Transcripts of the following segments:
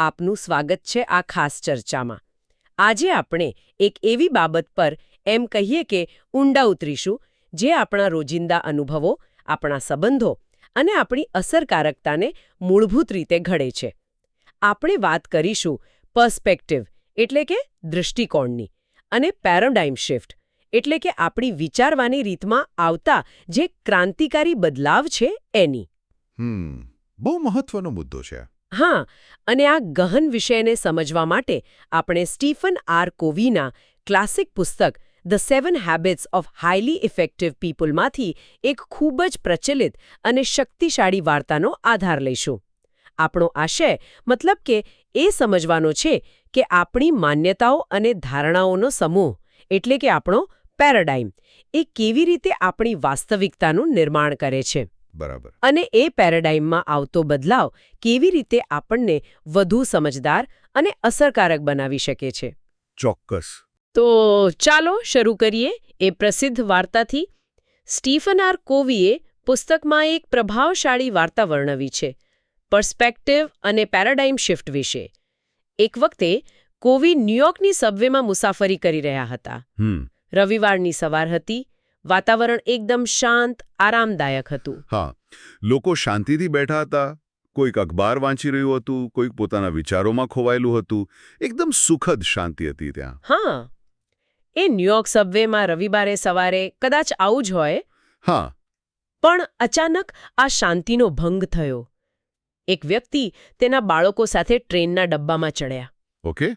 આપનું સ્વાગત છે આ ખાસ ચર્ચામાં. આજે આપણે એક એવી બાબત પર એમ કહીએ કે ઊંડા ઉતરીશું, જે આપણા રોજિંદા અનુભવો, આપણા સંબંધો અને આપણી અસરકારકતાને મૂળભૂત રીતે ઘડે છે. આપણે વાત કરીશું પર્સ્પેક્ટિવ એટલે કે દૃષ્ટિકોણની અને પેરાડાઇમ શિફ્ટ એટલે કે આપણી વિચારવાની રીતમાં આવતા જે ક્રાંતિકારી બદલાવ છે એની. બહુ મહત્વનો મુદ્દો છે. હા, અને આ ગહન વિષયને સમજવા માટે આપણે સ્ટીફન આર કોવીના ક્લાસિક પુસ્તક the seven habits of highly effective પીપલમાંથી એક ખૂબ જ પ્રચલિત અને શક્તિશાળી વાર્તાનો આધાર લઈશું. આપણો આશય મતલબ કે એ સમજવાનો છે કે આપણી માન્યતાઓ અને ધારણાઓનો સમૂહ, એટલે કે આપણો પેરાડાઇમ, એ કેવી રીતે આપણી વાસ્તવિકતાનું નિર્માણ કરે છે. બરાબર. અને એ પેરાડાઇમમાં આવતો બદલાવ કેવી રીતે આપણને વધુ સમજદાર અને અસરકારક બનાવી શકે છે. ચોક્કસ. તો ચાલો શરૂ કરીએ એ પ્રસિદ્ધ વાર્તાથી. સ્ટીફન આર કોવીએ પુસ્તકમાં એક પ્રભાવશાળી વાર્તા વર્ણવી છે પર્સ્પેક્ટિવ અને પેરાડાઇમ શિફ્ટ વિશે. એક વખતે કોવી ન્યૂયોર્કની સબવેમાં મુસાફરી કરી રહ્યા હતા. રવિવારની સવાર હતી વાતાવરણ એકદમ શાંત આરામદાયક હતું. હા લોકો શાંતિથી બેઠા હતા કોઈક અખબાર વાંચી રહ્યું હતું કોઈક પોતાના વિચારોમાં ખોવાયેલું હતું એકદમ સુખદ શાંતિ હતી ત્યાં. હા એ ન્યૂયોર્ક સબવેમાં રવિવારે સવારે કદાચ આવું જ હોય. હા. પણ અચાનક આ શાંતિનો ભંગ થયો. એક વ્યક્તિ તેના બાળકો સાથે ટ્રેનના ડબ્બામાં ચડ્યા. ઓકે.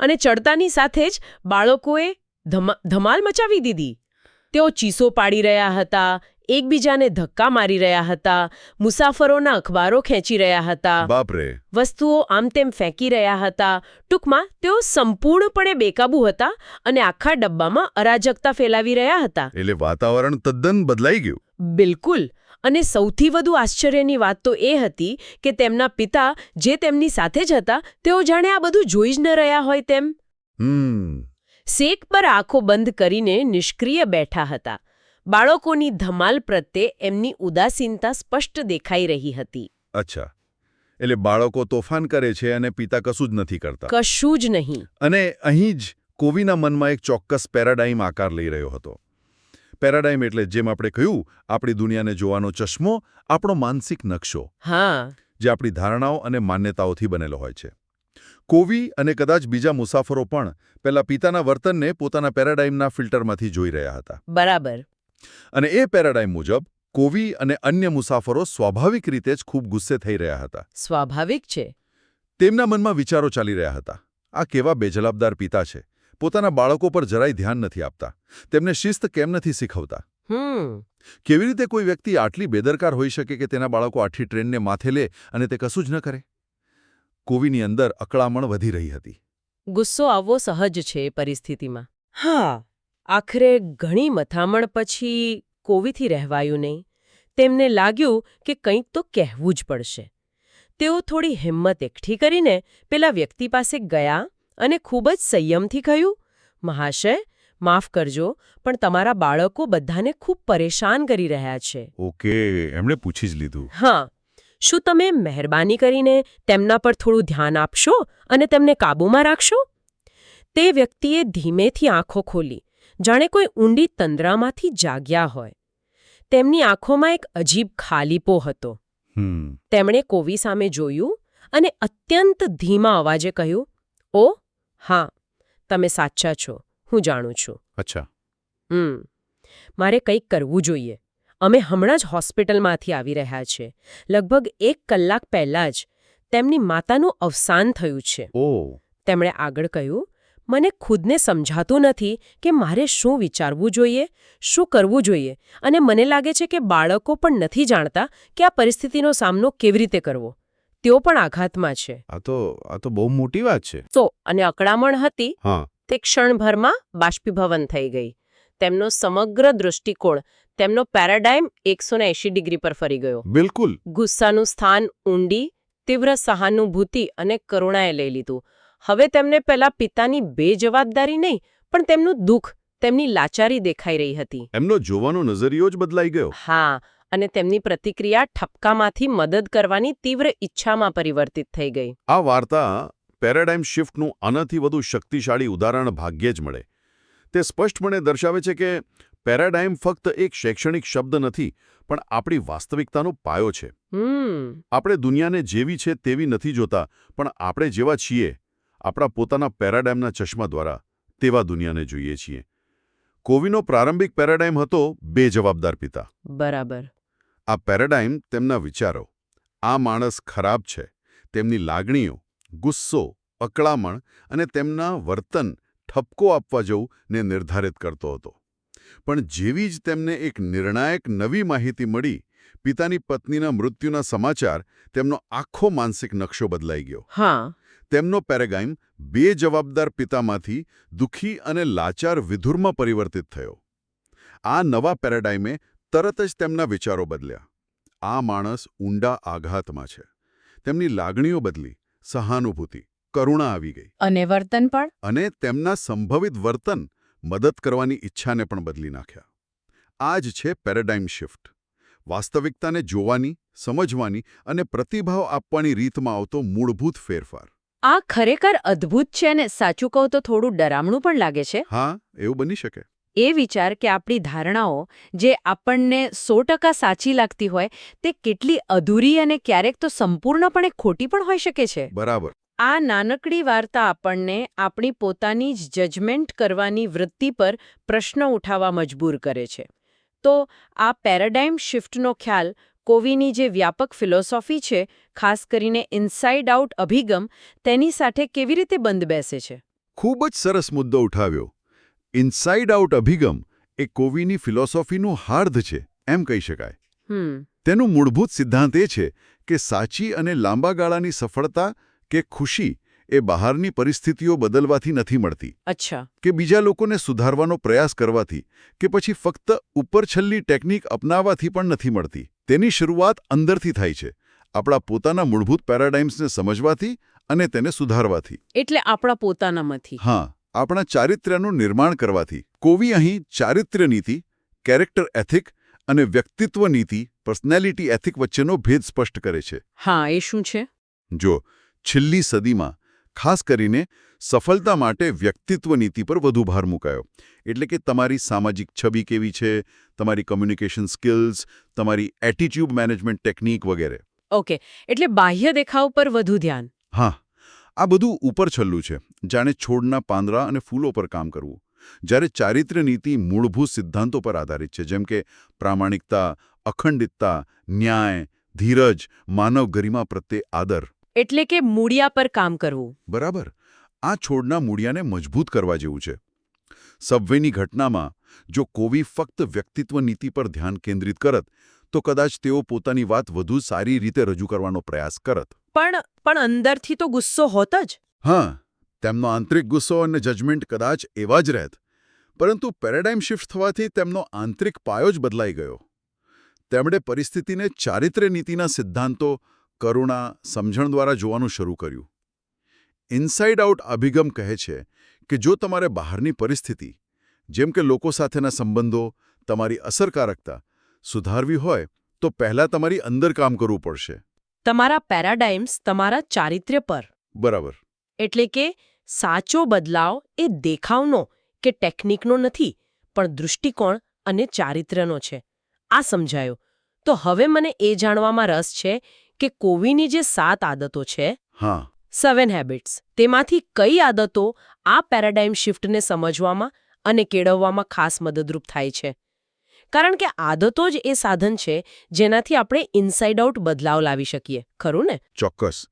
અને ચડતાની સાથે જ બાળકોએ ધમાલ મચાવી દીધી. તેઓ ચીસો પાડી રહ્યા હતા એકબીજાને ધક્કા મારી રહ્યા હતા મુસાફરોના અખબારો ખેંચી રહ્યા હતા બાપરે. વસ્તુઓ આમ તેમ ફેંકી રહ્યા હતા. ટૂંકમાં તેઓ સંપૂર્ણપણે બેકાબૂ હતા અને આખા ડબ્બામાં અરાજકતા ફેલાવી રહ્યા હતા. એટલે વાતાવરણ તદ્દન બદલાઈ ગયું. બિલકુલ. અને સૌથી વધુ આશ્ચર્યની વાત તો એ હતી કે તેમના પિતા જે તેમની સાથે જ હતા તેઓ જાણે આ બધું જોઈ જ ન રહ્યા હોય તેમ. હમ. શેક પર આંખો બંધ કરીને નિષ્ક્રિય બેઠા હતા. બાળકોની ધમાલ પ્રત્યે એમની ઉદાસીનતા સ્પષ્ટ દેખાઈ રહી હતી. અચ્છા. એટલે બાળકો તોફાન કરે છે અને પિતા કશું જ નથી કરતા. કશું જ નહીં. અને અહીં જ કોવીના મનમાં એક ચોક્કસ પેરાડાઇમ આકાર લઈ રહ્યો હતો. પેરાડાઇમ એટલે જેમ આપણે કહ્યું આપણી દુનિયાને જોવાનો ચશ્મો આપણો માનસિક નકશો. હા. જે આપણી ધારણાઓ અને માન્યતાઓથી બનેલો હોય છે. કોવી અને કદાચ બીજા મુસાફરો પણ પેલા પિતાના વર્તનને પોતાના પેરાડાઇમના ફિલ્ટરમાંથી જોઈ રહ્યા હતા. બરાબર. અને એ પેરાડાઇમ મુજબ કોવી અને અન્ય મુસાફરો સ્વાભાવિક રીતે જ ખૂબ ગુસ્સે થઈ રહ્યા હતા. સ્વાભાવિક છે. તેમના મનમાં વિચારો ચાલી રહ્યા હતા. આ કેવા બેજલાબદાર પિતા છે. પોતાના બાળકો પર જરાય ધ્યાન નથી આપતા. તેમને શિસ્ત કેમ નથી શીખવતા? કેવી રીતે કોઈ વ્યક્તિ આટલી બેદરકાર હોઈ શકે કે તેના બાળકો આઠી ટ્રેનને માથે લે અને તે કશું જ ન કરે? કોવીની અંદર અકળામણ વધી રહી હતી. ગુસ્સો આવવો સહજ છે એ પરિસ્થિતિમાં. હા આખરે ઘણી મથામણ પછી કોવીથી રહેવાયું નહીં. તેમને લાગ્યું કે કંઈક તો કહેવું જ પડશે. તેઓ થોડી હિંમત એકઠી કરીને પેલા વ્યક્તિ પાસે ગયા અને ખૂબ જ સંયમથી કહ્યું મહાશય માફ કરજો પણ તમારા બાળકો બધાને ખૂબ પરેશાન કરી રહ્યા છે. ઓકે એમણે પૂછી જ લીધું. હા શું તમે મહેરબાની કરીને તેમના પર થોડું ધ્યાન આપશો અને તેમને કાબૂમાં રાખશો? તે વ્યક્તિએ ધીમેથી આંખો ખોલી. જાણે કોઈ ઊંડી તંદ્રામાંથી જાગ્યા હોય. તેમની આંખોમાં એક અજીબ ખાલીપો હતો. તેમણે કોવી સામે જોયું અને અત્યંત ધીમા અવાજે કહ્યું ઓ હા તમે સાચા છો. હું જાણું છું. અચ્છા. હમ મારે કંઈક કરવું જોઈએ. અમે હમણાં જ હોસ્પિટલમાંથી આવી રહ્યા છે. લગભગ એક કલાક પહેલાં જ તેમની માતાનું અવસાન થયું છે. તેમણે આગળ કહ્યું મને ખુદને સમજાતું નથી કે મારે શું વિચારવું જોઈએ શું કરવું જોઈએ અને મને લાગે છે કે બાળકો પણ નથી જાણતા કે આ પરિસ્થિતિનો સામનો કેવી રીતે કરવો. તેઓ પણ આઘાતમાં છે. આ તો આ તો બહુ મોટી વાત છે. તો અને અકળામણ હતી તે ક્ષણભરમાં બાષ્પીભવન થઈ ગઈ. તેમનો સમગ્ર દૃષ્ટિકોણ તેમનો પેરાડાઇમ એકસો ડિગ્રી પર ફરી ગયો. બિલકુલ. ગુસ્સાનું સ્થાન ઊંડી તીવ્ર સહાનુભૂતિ અને કરુણાએ લઈ લીધું. હવે તેમને પહેલા પિતાની બેજવાબદારી નહીં પણ તેમનું દુઃખ તેમની લાચારી દેખાઈ રહી હતી. એમનો જોવાનો નજરિયો જ બદલાઈ ગયો. હા અને તેમની પ્રતિક્રિયા ઠપકામાંથી મદદ કરવાની તીવ્ર ઈચ્છામાં પરિવર્તિત થઈ ગઈ. આ વાર્તા પેરાડાઇમ શિફ્ટનું આનાથી વધુ શક્તિશાળી ઉદાહરણ ભાગ્યે જ મળે. તે સ્પષ્ટપણે દર્શાવે છે કે પેરાડાઇમ ફક્ત એક શૈક્ષણિક શબ્દ નથી પણ આપણી વાસ્તવિકતાનો પાયો છે. આપણે દુનિયાને જેવી છે તેવી નથી જોતા પણ આપણે જેવા છીએ આપણા પોતાના પેરાડાઇમના ચશ્મા દ્વારા તેવા દુનિયાને જોઈએ છીએ. કોવિનો પ્રારંભિક પેરાડાઇમ હતો બે જવાબદાર પિતા. બરાબર. આ પેરાડાઇમ તેમના વિચારો આ માણસ ખરાબ છે તેમની લાગણીઓ ગુસ્સો અકળામણ અને તેમના વર્તન ઠપકો આપવા જવું ને નિર્ધારિત કરતો હતો. પણ જેવી જ તેમને એક નિર્ણાયક નવી માહિતી મળી પિતાની પત્નીના મૃત્યુના સમાચાર તેમનો આખો માનસિક નકશો બદલાઈ ગયો. હા. તેમનો પેરેગાઇમ બે જવાબદાર પિતામાંથી દુઃખી અને લાચાર વિધુરમાં પરિવર્તિત થયો. આ નવા પેરાડાઇમે તરત જ તેમના વિચારો બદલ્યા. આ માણસ ઊંડા આઘાતમાં છે. તેમની લાગણીઓ બદલી સહાનુભૂતિ કરુણા આવી ગઈ. અને વર્તન પણ? અને તેમના સંભવિત વર્તન મદદ કરવાની ઈચ્છાને પણ બદલી નાખ્યા. આ જ છે પેરાડાઇમ શિફ્ટ. વાસ્તવિકતાને જોવાની સમજવાની અને પ્રતિભાવ આપવાની રીતમાં આવતો મૂળભૂત ફેરફાર. આ ખરેખર અદ્ભુત છે અને સાચું કહું તો થોડું ડરામણું પણ લાગે છે. હા એવું બની શકે. એ વિચાર કે આપણી ધારણાઓ જે આપણને સો ટકા સાચી લાગતી હોય તે કેટલી અધૂરી અને ક્યારેક તો સંપૂર્ણપણે ખોટી પણ હોઈ શકે છે. બરાબર. આ નાનકડી વાર્તા આપણને આપણી પોતાની જ જજમેન્ટ કરવાની વૃત્તિ પર પ્રશ્ન ઉઠાવવા મજબૂર કરે છે. તો આ પેરાડાઇમ શિફ્ટનો ખ્યાલ કોવીની જે વ્યાપક ફિલોસોફી છે ખાસ કરીને ઇનસાઇડ આઉટ અભિગમ તેની સાથે કેવી રીતે બંધ બેસે છે? ખૂબ જ સરસ મુદ્દો ઉઠાવ્યો. ઇનસાઇડ આઉટ અભિગમ એ કોવીની ફિલોસોફીનું હાર્દ છે એમ કહી શકાય. તેનું મૂળભૂત સિદ્ધાંત એ છે કે સાચી અને લાંબા ગાળાની સફળતા કે ખુશી એ બહારની પરિસ્થિતિઓ બદલવાથી નથી મળતી. અચ્છા. કે બીજા લોકોને સુધારવાનો પ્રયાસ કરવાથી કે પછી ફક્ત ઉપરછલ્લી ટેકનિક અપનાવવાથી પણ નથી મળતી. તેની શરૂઆત અંદરથી થાય છે. આપણા પોતાના મૂળભૂત પેરાડાઇમ્સને સમજવાથી અને તેને સુધારવાથી. એટલે આપણા પોતાનામાંથી. હા આપણા ચારિત્ર્યનું નિર્માણ કરવાથી. કોવી અહીં ચારિત્ર્ય નીતિ કેરેક્ટર એથિક અને વ્યક્તિત્વ નીતિ પર્સનાલિટી એથિક વચ્ચેનો ભેદ સ્પષ્ટ કરે છે. હા એ શું છે? જો છેલ્લી સદીમાં ખાસ કરીને સફળતા માટે વ્યક્તિત્વ નીતિ પર વધુ ભાર મુકાયો. એટલે કે તમારી સામાજિક છબી કેવી છે તમારી કમ્યુનિકેશન સ્કિલ્સ તમારી એટીટ્યુડ મેનેજમેન્ટ ટેકનિક વગેરે. ઓકે એટલે બાહ્ય દેખાવ પર વધુ ધ્યાન. હા આ બધું ઉપર છલ્લું છે જાણે છોડના પાંદડા અને ફૂલો પર કામ કરવું. જ્યારે ચારિત્ર્ય નીતિ મૂળભૂત સિદ્ધાંતો પર આધારિત છે જેમ કે પ્રામાણિકતા અખંડિતતા ન્યાય ધીરજ માનવ ગરિમા પ્રત્યે આદર. એટલે કે મૂળિયા પર કામ કરવું. બરાબર. આ છોડના મૂળિયાને મજબૂત કરવા જેવું છે. સબવેની ઘટનામાં જો કોવી ફક્ત વ્યક્તિત્વ નીતિ પર ધ્યાન કેન્દ્રિત કરત તો કદાચ તેઓ પોતાની વાત વધુ સારી રીતે રજૂ કરવાનો પ્રયાસ કરત. પણ પણ અંદરથી તો ગુસ્સો હોત જ. હા તેમનો આંતરિક ગુસ્સો અને જજમેન્ટ કદાચ એવા જ રહેત. પરંતુ પેરાડાઇમ શિફ્ટ થવાથી તેમનો આંતરિક પાયો જ બદલાઈ ગયો. તેમણે પરિસ્થિતિને ચારિત્ર્ય નીતિના સિદ્ધાંતો કરુણા સમજણ દ્વારા જોવાનું શરૂ કર્યું. ઇનસાઇડ આઉટ અભિગમ કહે છે કે જો તમારે બહારની પરિસ્થિતિ જેમ કે લોકો સાથેના સંબંધો તમારી અસરકારકતા સુધારવી હોય તો પહેલાં તમારી અંદર કામ કરવું પડશે. તમારા પેરાડાઇમ્સ તમારા ચારિત્ર્ય પર. બરાબર. એટલે કે સાચો બદલાવ એ દેખાવનો કે ટેકનિકનો નથી પણ દૃષ્ટિકોણ અને ચારિત્ર્યનો છે. આ સમજાયો. તો હવે મને એ જાણવામાં રસ છે કે કોવીની જે સાત આદતો છે હા. સેવન હેબિટ્સ તેમાંથી કઈ આદતો આ પેરાડાઇમ શિફ્ટને સમજવામાં અને કેળવવામાં ખાસ મદદરૂપ થાય છે? કારણ કે આદતો જ એ સાધન છે જેનાથી આપણે ઇનસાઇડ આઉટ બદલાવ લાવી શકીએ ખરું ને? ચોક્કસ.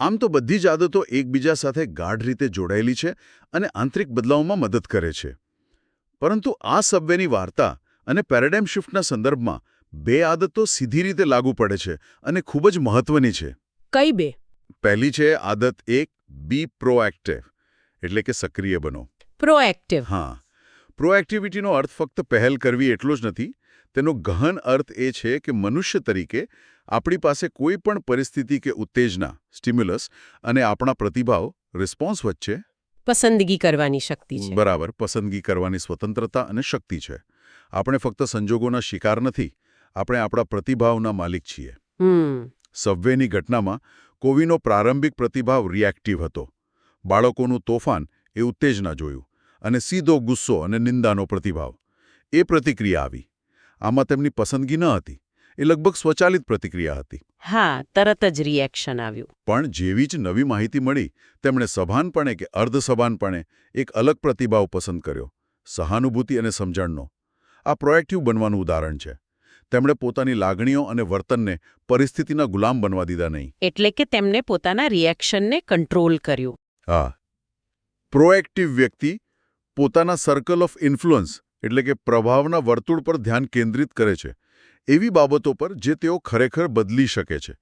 આમ તો બધી જ આદતો એકબીજા સાથે ગાઢ રીતે જોડાયેલી છે અને આંતરિક બદલાવમાં મદદ કરે છે. પરંતુ આ સબવેની વાર્તા અને પેરાડાઇમ શિફ્ટના સંદર્ભમાં બે આદતો સીધી રીતે લાગુ પડે છે અને ખૂબ જ મહત્વની છે. કઈ બે? પહેલી છે આદત એક બી પ્રોએક્ટિવ એટલે કે સક્રિય બનો. પ્રોએક્ટિવ. હા. પ્રોએક્ટિવિટીનો અર્થ ફક્ત પહેલ કરવી એટલો જ નથી તેનો ગહન અર્થ એ છે કે મનુષ્ય તરીકે આપણી પાસે કોઈ પણ પરિસ્થિતિ કે ઉત્તેજના સ્ટિમ્યુલસ અને આપણા પ્રતિભાવ રિસ્પોન્સ વચ્ચે પસંદગી કરવાની શક્તિ છે. બરાબર પસંદગી કરવાની સ્વતંત્રતા અને શક્તિ છે. આપણે ફક્ત સંજોગોના શિકાર નથી આપણે આપણા પ્રતિભાવના માલિક છીએ. સબવેની ઘટનામાં કોવિનો પ્રારંભિક પ્રતિભાવ રિએક્ટિવ હતો. બાળકોનું તોફાન એ ઉત્તેજના જોયું અને સીધો ગુસ્સો અને નિંદાનો પ્રતિભાવ. એ પ્રતિક્રિયા આવી. આમાં તેમની પસંદગી ન હતી. એ લગભગ સ્વચાલિત પ્રતિક્રિયા હતી. હા તરત જ રિએક્શન આવ્યું. પણ જેવી જ નવી માહિતી મળી તેમણે સભાનપણે કે અર્ધસભાનપણે એક અલગ પ્રતિભાવ પસંદ કર્યો. સહાનુભૂતિ અને સમજણનો. આ પ્રોએક્ટિવ બનવાનું ઉદાહરણ છે. તેમણે પોતાની લાગણીઓ અને વર્તનને પરિસ્થિતિના ગુલામ બનવા દીધા નહીં. એટલે કે તેમને પોતાના રિએક્શનને કંટ્રોલ કર્યું. હા. પ્રોએક્ટિવ વ્યક્તિ પોતાના સર્કલ ઓફ ઇન્ફ્લુઅન્સ એટલે કે પ્રભાવના વર્તુળ પર ધ્યાન કેન્દ્રિત કરે છે એવી બાબતો પર જે તેઓ ખરેખર બદલી શકે છે.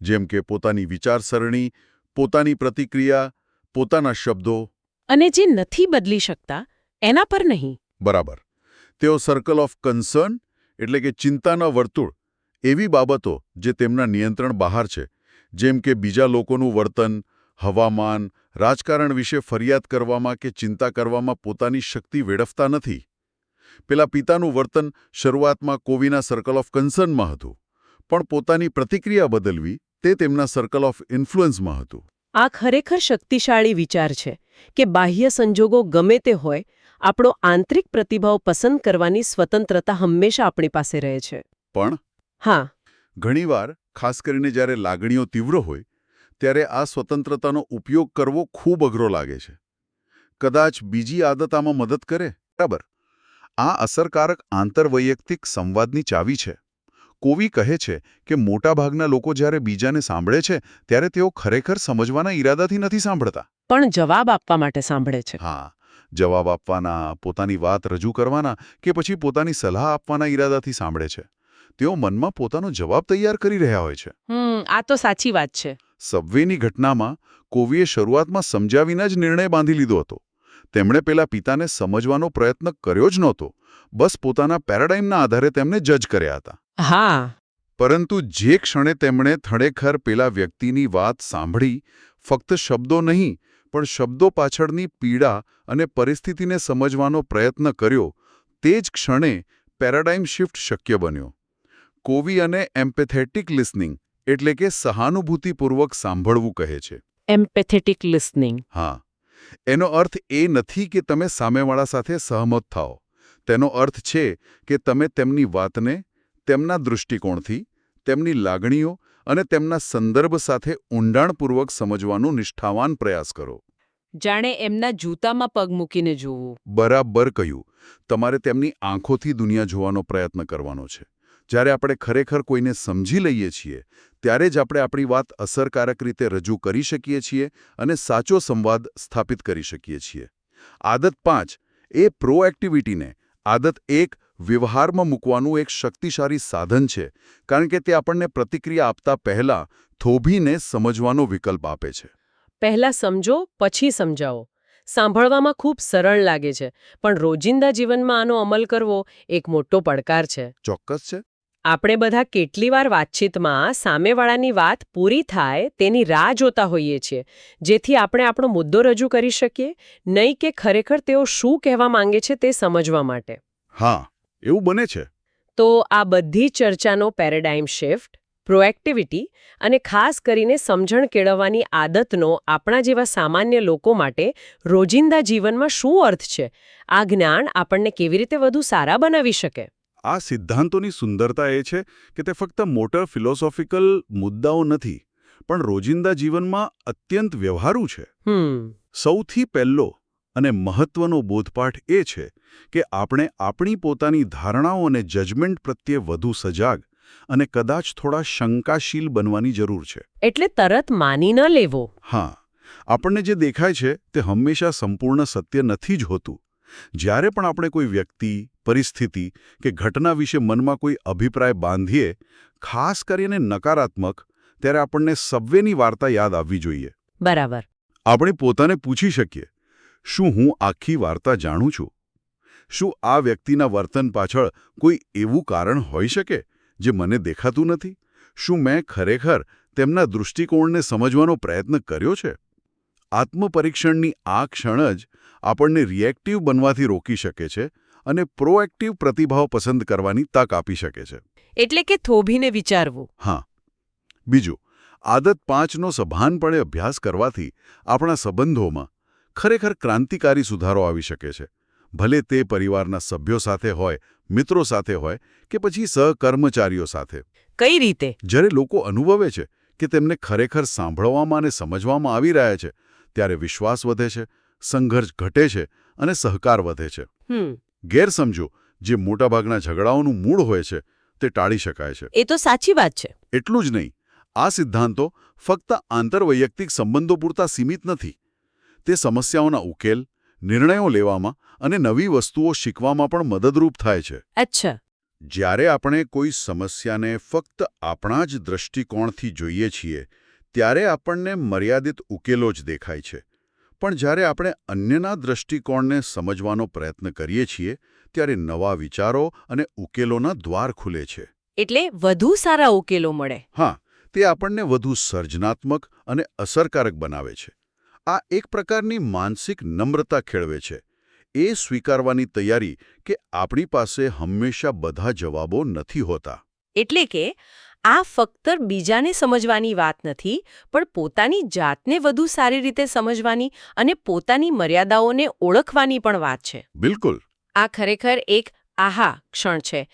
જેમ કે પોતાની વિચારસરણી પોતાની પ્રતિક્રિયા પોતાના શબ્દો. અને જે નથી બદલી શકતા એના પર નહીં. બરાબર. તેઓ સર્કલ ઓફ કન્સર્ન એટલે કે ચિંતાના વર્તુળ એવી બાબતો જે તેમના નિયંત્રણ બહાર છે. જેમ કે બીજા લોકોનું વર્તન, હવામાન, રાજકારણ વિશે ફરિયાદ કરવામાં કે ચિંતા કરવામાં પોતાની શક્તિ વેડફતા નથી. પેલા પિતાનું વર્તન શરૂઆતમાં કોવીના સર્કલ ઓફ કન્સર્નમાં હતું, પણ પોતાની પ્રતિક્રિયા બદલવી તે તેમના સર્કલ ઓફ ઇન્ફ્લુઅન્સમાં હતું. આ ખરેખર શક્તિશાળી વિચાર છે કે બાહ્ય સંજોગો ગમે તે હોય આપણો આંતરિક પ્રતિભાવ પસંદ કરવાની સ્વતંત્રતા હંમેશા આપણી પાસે રહે છે. પણ હા. ઘણીવાર ખાસ કરીને જ્યારે લાગણીઓ તીવ્ર હોય ત્યારે આ સ્વતંત્રતાનો ઉપયોગ કરવો ખૂબ અઘરો લાગે છે. કદાચ બીજી આદત આમાં મદદ કરે? બરાબર. આ અસરકારક આંતરવૈયક્તિક સંવાદની ચાવી છે. કોવી કહે છે કે મોટાભાગના લોકો જ્યારે બીજાને સાંભળે છે ત્યારે તેઓ ખરેખર સમજવાના ઈરાદાથી નથી સાંભળતા. પણ જવાબ આપવા માટે સાંભળે છે. હા. જવાબ આપવાના પોતાની વાત રજૂ કરવાના કે પછી પોતાની સલાહ આપવાના ઈરાદાથી સાંભળે છે? તેઓ મનમાં પોતાનો જવાબ તૈયાર કરી રહ્યા હોય છે. આ તો સાચી વાત છે. સબવેની ઘટનામાં કોવીએ શરૂઆતમાં સમજાવીને જ નિર્ણય બાંધી લીધો હતો. તેમણે પેલા પિતાને સમજવાનો પ્રયત્ન કર્યો જ નહોતો. બસ પોતાના પેરાડાઇમના આધારે તેમને જજ કર્યા હતા. હા. પરંતુ જે ક્ષણે તેમણે થડેખર પેલા વ્યક્તિની વાત સાંભળી ફક્ત શબ્દો નહીં પણ શબ્દો પાછળની પીડા અને પરિસ્થિતિને સમજવાનો પ્રયત્ન કર્યો તે જ ક્ષણે પેરાડાઇમ શિફ્ટ શક્ય બન્યો. કોવી અને એમ્પેથેટિક લિસનિંગ એટલે કે સહાનુભૂતિપૂર્વક સાંભળવું કહે છે. Empathetic listening. હા. એનો અર્થ એ નથી કે તમે સામેવાળા સાથે સહમત થાઓ. તેનો અર્થ છે કે તમે તેમની વાતને તેમના દૃષ્ટિકોણથી તેમની લાગણીઓ અને તેમના સંદર્ભ સાથે ઊંડાણપૂર્વક સમજવાનો નિષ્ઠાવાન પ્રયાસ કરો. જાણે એમના જૂતામાં પગ મૂકીને જોવું. બરાબર કહ્યું. તમારે તેમની આંખોથી દુનિયા જોવાનો પ્રયત્ન કરવાનો છે. જ્યારે આપણે ખરેખર કોઈને સમજી લઈએ છીએ ત્યારે જ આપણે આપણી વાત અસરકારક રીતે રજૂ કરી શકીએ છીએ અને સાચો સંવાદ સ્થાપિત કરી શકીએ છીએ. આદત પાંચ. એ પ્રોએક્ટિવિટીને આદત એક વ્યવહારમાં મૂકવાનું એક શક્તિશાળી સાધન છે કારણ કે તે આપણને પ્રતિક્રિયા આપતા પહેલા થોભીને સમજવાનો વિકલ્પ આપે છે. પહેલા સમજો પછી સમજાવો. સાંભળવામાં ખૂબ સરળ લાગે છે પણ રોજિંદા જીવનમાં આનો અમલ કરવો એક મોટો પડકાર છે. ચોક્કસ છે. આપણે બધા કેટલી વાર વાતચીતમાં સામેવાળાની વાત પૂરી થાય તેની રાહ જોતા હોઈએ છીએ જેથી આપણે આપણો મુદ્દો રજૂ કરી શકીએ નહીં કે ખરેખર તેઓ શું કહેવા માંગે છે તે સમજવા માટે. હા. એવું બને છે? તો આ બધી ચર્ચાનો પેરેડાઇમ શિફ્ટ પ્રોએક્ટિવિટી અને ખાસ કરીને સમજણ કેળવવાની આદતનો આપણા જેવા સામાન્ય લોકો માટે રોજિંદા જીવનમાં શું અર્થ છે? આ જ્ઞાન આપણને કેવી રીતે વધુ સારા બનાવી શકે? આ સિદ્ધાંતોની સુંદરતા એ છે કે તે ફક્ત મોટર ફિલોસોફિકલ મુદ્દાઓ નથી પણ રોજિંદા જીવનમાં અત્યંત વ્યવહારુ છે. સૌથી પહેલો અને મહત્વનો બોધપાઠ એ છે કે આપણે આપણી પોતાની ધારણાઓ અને જજમેન્ટ પ્રત્યે વધુ સજાગ અને કદાચ થોડા શંકાશીલ બનવાની જરૂર છે. એટલે તરત માની ન લેવો. હા આપણને જે દેખાય છે તે હંમેશા સંપૂર્ણ સત્ય નથી જ હોતું. જ્યારે પણ આપણે કોઈ વ્યક્તિ પરિસ્થિતિ કે ઘટના વિશે મનમાં કોઈ અભિપ્રાય બાંધીએ ખાસ કરીને નકારાત્મક ત્યારે આપણને સવ્યની વાર્તા યાદ આવવી જોઈએ. બરાબર. આપણે પોતાને પૂછી શકીએ શું હું આખી વાર્તા જાણું છું? શું આ વ્યક્તિના વર્તન પાછળ કોઈ એવું કારણ હોઈ શકે જે મને દેખાતું નથી? શું મેં ખરેખર તેમના દૃષ્ટિકોણને સમજવાનો પ્રયત્ન કર્યો છે? આત્મપરીક્ષણની આ ક્ષણ જ આપણને રિએક્ટિવ બનવાથી રોકી શકે છે અને પ્રોએક્ટિવ પ્રતિભાવ પસંદ કરવાની તક આપી શકે છે. એટલે કે થોભીને વિચારવું. હા. બીજું આદત પાંચનો સભાનપણે અભ્યાસ કરવાથી આપણા સંબંધોમાં ખરેખર ક્રાંતિકારી સુધારો આવી શકે છે. ભલે તે પરિવારના સભ્યો સાથે હોય મિત્રો સાથે હોય કે પછી સહકર્મચારીઓ સાથે. કઈ રીતે? જ્યારે લોકો અનુભવે છે કે તેમને ખરેખર સાંભળવામાં અને સમજવામાં આવી રહ્યા છે ત્યારે વિશ્વાસ વધે છે સંઘર્ષ ઘટે છે અને સહકાર વધે છે. ગેરસમજો જે મોટાભાગના ઝઘડાઓનું મૂળ હોય છે તે ટાળી શકાય છે. એ તો સાચી વાત છે. એટલું જ નહીં. આ સિદ્ધાંતો ફક્ત આંતરવૈયક્તિક સંબંધો પૂરતા સીમિત નથી. તે સમસ્યાઓના ઉકેલ નિર્ણયો લેવામાં અને નવી વસ્તુઓ શીખવામાં પણ મદદરૂપ થાય છે. અચ્છા. જ્યારે આપણે કોઈ સમસ્યાને ફક્ત આપણા જ દૃષ્ટિકોણથી જોઈએ છીએ ત્યારે આપણને મર્યાદિત ઉકેલો જ દેખાય છે. પણ જ્યારે આપણે અન્યના દૃષ્ટિકોણને સમજવાનો પ્રયત્ન કરીએ છીએ ત્યારે નવા વિચારો અને ઉકેલોના દ્વાર ખુલે છે. એટલે વધુ સારા ઉકેલો મળે. હા તે આપણને વધુ સર્જનાત્મક અને અસરકારક બનાવે છે. આ એક પ્રકારની માનસિક નમ્રતા ખેળવે છે. એ સ્વીકારવાની તૈયારી કે આપણી પાસે હંમેશા બધા જવાબો નથી હોતા. એટલે કે આ ફક્ત બીજાને સમજવાની વાત નથી પણ પોતાની જાતને વધુ સારી રીતે સમજવાની અને પોતાની મર્યાદાઓને ઓળખવાની પણ વાત છે. બિલકુલ. આ ખરેખર એક આહા ક્ષણ છે.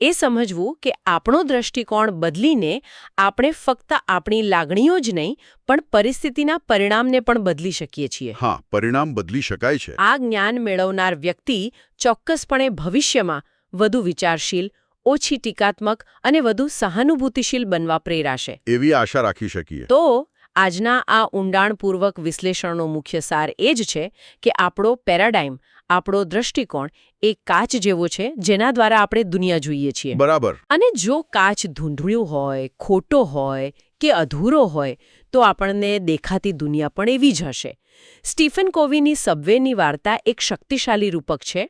એ સમજવું કે આપણો દ્રષ્ટિકોણ બદલીને આપણે ફક્ત આપણી લાગણીઓ જ નહીં પણ પરિસ્થિતિના પરિણામને પણ બદલી શકીએ છીએ. હા પરિણામ બદલી શકાય છે. આ જ્ઞાન મેળવનાર વ્યક્તિ ચોક્કસપણે ભવિષ્યમાં વધુ વિચારશીલ ઓછી ટીકાત્મક અને વધુ સહાનુભૂતિશીલ બનવા પ્રેરાશે. એવી આશા રાખી શકીએ. તો આજના આ ઊંડાણપૂર્વક વિશ્લેષણનો મુખ્ય સાર એ જ છે કે આપણો પેરાડાઇમ આપણો દ્રષ્ટિકોણ એ કાચ જેવો છે જેના દ્વારા આપણે દુનિયા જોઈએ છીએ. બરાબર. અને જો કાચ ધૂંધળ્યું હોય ખોટો હોય કે અધૂરો હોય તો આપણને દેખાતી દુનિયા પણ એવી જ હશે. સ્ટીફન કોવીની સબવેની વાર્તા એક શક્તિશાળી રૂપક છે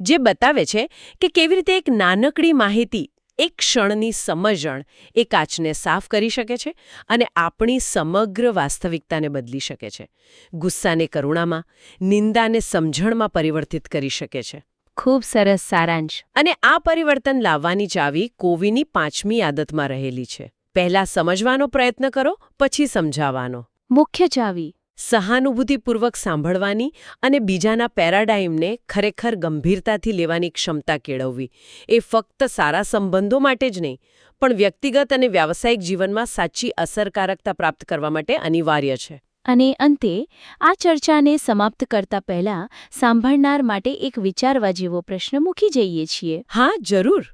જે બતાવે છે કે કેવી રીતે એક નાનકડી માહિતી એક ક્ષણની સમજણ એ કાચને સાફ કરી શકે છે અને આપણી સમગ્ર વાસ્તવિકતાને બદલી શકે છે. ગુસ્સાને કરુણામાં નિંદાને સમજણમાં પરિવર્તિત કરી શકે છે. ખૂબ સરસ સારાંશ. અને આ પરિવર્તન લાવવાની ચાવી કોવીની પાંચમી આદતમાં રહેલી છે. પહેલા સમજવાનો પ્રયત્ન કરો પછી સમજાવવાનો. મુખ્ય ચાવી. સહાનુભૂતિપૂર્વક સાંભળવાની અને બીજાના પેરાડાઇમને ખરેખર ગંભીરતાથી લેવાની ક્ષમતા કેળવવી. એ ફક્ત સારા સંબંધો માટે જ નહીં પણ વ્યક્તિગત અને વ્યાવસાયિક જીવનમાં સાચી અસરકારકતા પ્રાપ્ત કરવા માટે અનિવાર્ય છે. અને અંતે આ ચર્ચાને સમાપ્ત કરતા પહેલા સાંભળનાર માટે એક વિચારવા જેવો પ્રશ્ન મૂકી જઈએ છીએ. હા જરૂર.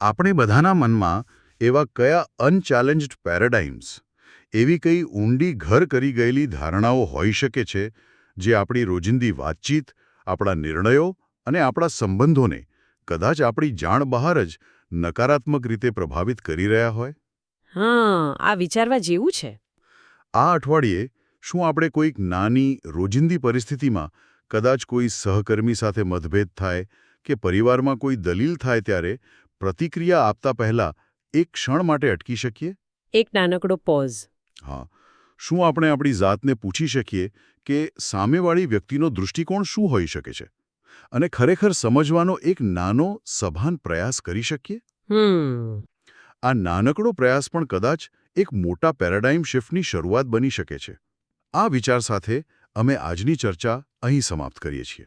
આપણે બધાના મનમાં એવા કયા અનચેલેન્જ્ડ પેરાડાઇમ્સ એવી કઈ ઊંડી ઘર કરી ગયેલી ધારણાઓ હોઈ શકે છે જે આપણી રોજિંદી વાતચીત આપણા નિર્ણયો અને આપણા સંબંધોને કદાચ આપણી જાણ બહાર જ નકારાત્મક રીતે પ્રભાવિત કરી રહ્યા હોય? હા આ વિચારવા જેવું છે. આ અઠવાડિયે શું આપણે કોઈક નાની રોજિંદી પરિસ્થિતિમાં કદાચ કોઈ સહકર્મી સાથે મતભેદ થાય કે પરિવારમાં કોઈ દલીલ થાય ત્યારે પ્રતિક્રિયા આપતા પહેલા એક ક્ષણ માટે અટકી શકીએ? એક નાનકડો પોઝ. હા. શું આપણે આપણી જાતને પૂછી શકીએ કે સામેવાળી વ્યક્તિનો દૃષ્ટિકોણ શું હોઈ શકે છે? અને ખરેખર સમજવાનો એક નાનો સભાન પ્રયાસ કરી શકીએ? આ નાનકડો પ્રયાસ પણ કદાચ એક મોટા પેરાડાઇમ શિફ્ટની શરૂઆત બની શકે છે. આ વિચાર સાથે અમે આજની ચર્ચા અહીં સમાપ્ત કરીએ છીએ.